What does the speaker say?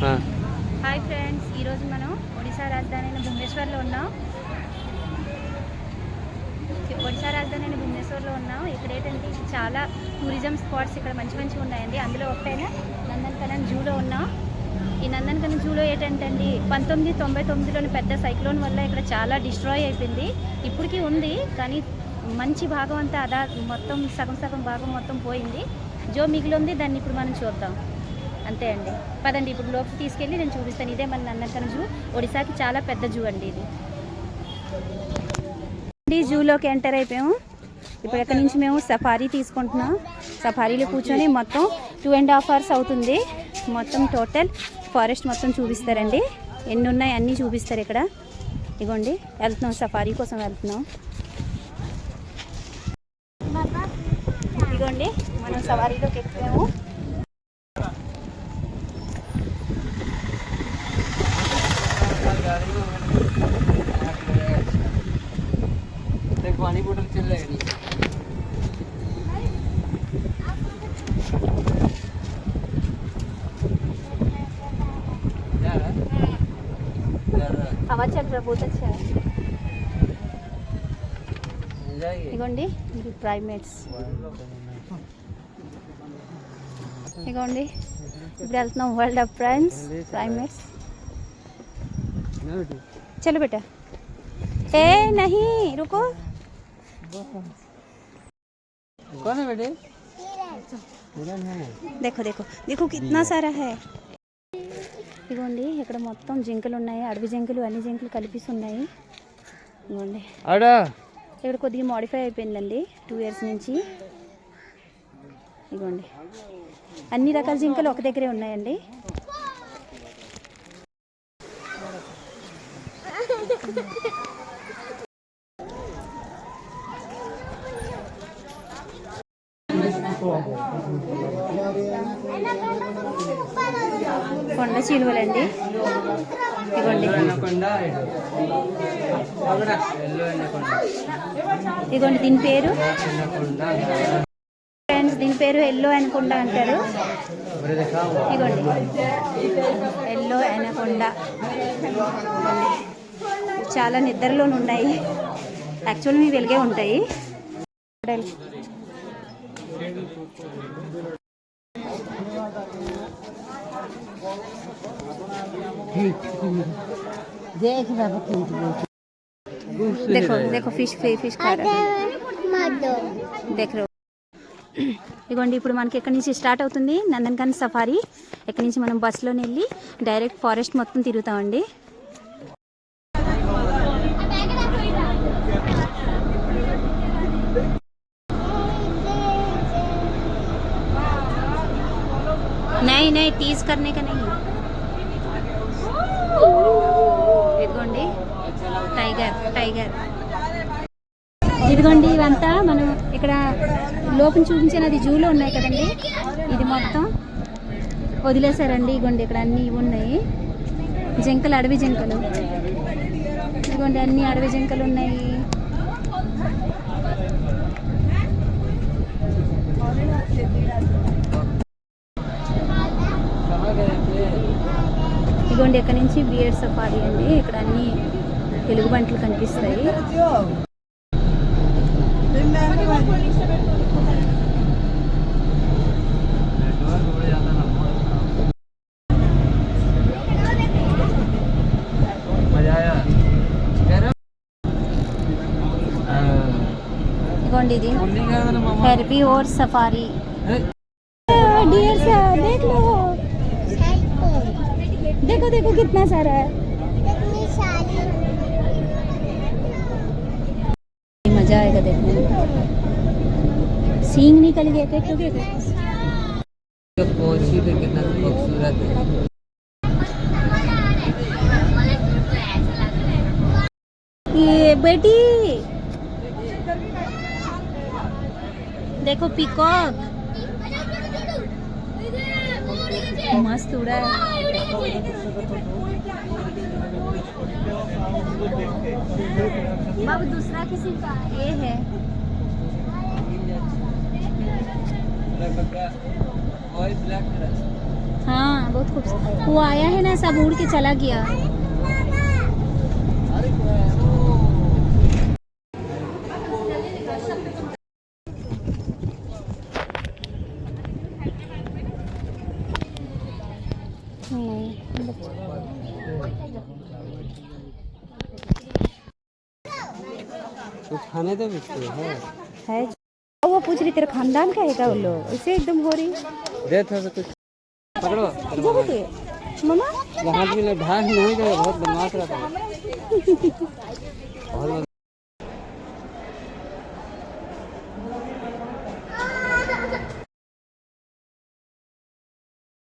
Hi friends ఈరోజు మనం ఒడిశా రాజధాని అయిన భువనేశ్వర్లో ఉన్నాం. ఒడిశా రాజధాని అయిన భువనేశ్వర్లో ఉన్నాం. ఇక్కడ ఏంటంటే చాలా టూరిజం స్పాట్స్ ఇక్కడ మంచి మంచిగా ఉన్నాయండి. అందులో ఒకటైన నందనకనన్ జూలో ఉన్నాం. ఈ నందనకనన్ జూలో ఏంటంటే అండి పంతొమ్మిది తొంభై తొమ్మిదిలోని పెద్ద సైక్లోన్ వల్ల ఇక్కడ చాలా డిస్ట్రాయ్ అయిపోయింది. ఇప్పటికీ ఉంది కానీ మంచి భాగం అంతా అదా మొత్తం సగం సగం భాగం మొత్తం పోయింది. జో మిగిలి ఉంది దాన్ని ఇప్పుడు మనం చూద్దాం. అంతే అండి. పదండి ఇప్పుడు లోపలికి తీసుకెళ్ళి నేను చూపిస్తాను. ఇదే మన నందనకన జూ. ఒడిశాకి చాలా పెద్ద జూ అండి ఇది. ఈ జూలోకి ఎంటర్ అయిపోయాము. ఇప్పుడు ఎక్కడి నుంచి మేము సఫారీ తీసుకుంటున్నాం. సఫారీలో కూర్చొని మొత్తం టూ అండ్ హాఫ్ అవర్స్ అవుతుంది. మొత్తం టోటల్ ఫారెస్ట్ మొత్తం చూపిస్తారండి. ఎన్ని ఉన్నాయి అన్నీ చూపిస్తారు ఇక్కడ. ఇగోండి వెళ్తున్నాం. సఫారీ కోసం వెళ్తున్నాం. ఇదిగోండి మనం సవారీలోకి ఎక్కాము पानी बोतल चल रहा है हवा चल रहा बहुत अच्छा है ఇగోండి ఇది ప్రైమేట్స్ ఇగోండి ఇప్పుడు వెళ్తున్నాం వరల్డ్ ఆఫ్ ప్రైమ్స్ ప్రైమేట్స్ चलो बेटा ए नहीं रुको कौन है बेटे देखो देखो देखो कितना सारा है ఇదిగోండి ఇక్కడ మొత్తం జింకలు ఉన్నాయి అడవి జింకలు అన్ని జింకలు కలిపిసి ఉన్నాయి ఇదిగోండి आड़ा ఇక్కడ కొద్దిగా మోడిఫై అయిపోయిందండి టూ ఇయర్స్ నుంచి ఇదిగోండి అన్ని రకాల జింకలు ఒక దగ్గరే ఉన్నాయండి కొండ చిలువలండి. ఇదిగోండి. ఇదిగోండి దీని పేరు? ఫ్రెండ్స్ దీని పేరు ఎల్లో అనకొండ అంటారు. ఇదిగోండి. ఎల్లో అనకుండా. చాలా నిద్రలోనున్నాయి. యాక్చువల్ మీ వెలిగే ఉంటాయి. দেখ বাবা কিন্তু দেখো দেখো ఫిష్ ఫ్రై ఫిష్ కారా ఇదిగోండి ఇప్పుడు మనకి ఎక్కడి నుంచి స్టార్ట్ అవుతుంది? నందన్కన్ సఫారీ. ఎక్కడి నుంచి మనం బస్సులోనే వెళ్ళి డైరెక్ట్ ఫారెస్ట్ మొత్తం తిరుగుతామండి. नहीं नहीं तीस करने का नहीं। ఇదిగోండి టైగర్ టైగర్ ఇదిగోండి ఇవంతా మనం ఇక్కడ లోపల చూపించినది జూలో ఉన్నాయి కదండి. ఇది మొత్తం వదిలేశారండి. ఇగోండి ఇక్కడ అన్ని ఇవి ఉన్నాయి. జింకలు అడవి జింకలు. ఇదిగోండి అన్ని అడవి జింకలు ఉన్నాయి. ఇదిగోండి ఇక్కడ నుంచి బియర్ సఫారీ అండి. ఇక్కడ అన్ని తెలుగు వంటలు కనిపిస్తాయి. ఇదిగోండి ఇది herbivore safari. Dear sir देख देखो कितना सारा है। मज़ा आएगा देखने में। सींग निकल गए थे क्योंकि तो पहुँची थे कितना खूबसूरत है। ये बेटी। देखो पीकॉक। मस्त उड़ा है। बाबू दूसरा किसी का ये हाँ। हाँ बहुत खूबसूरत वो आया है ना, सब उड़ के चला गया। कुछ खाने दो इसको है। है। वो पूछ रही तेरे खानदान का है क्या वो लोग? ऐसे एकदम हो रही। दे थोड़ा सा कुछ। पकड़ो वो होते मम्मा? वो हाथ में ढाक नहीं दे बहुत बदमाश रहता है।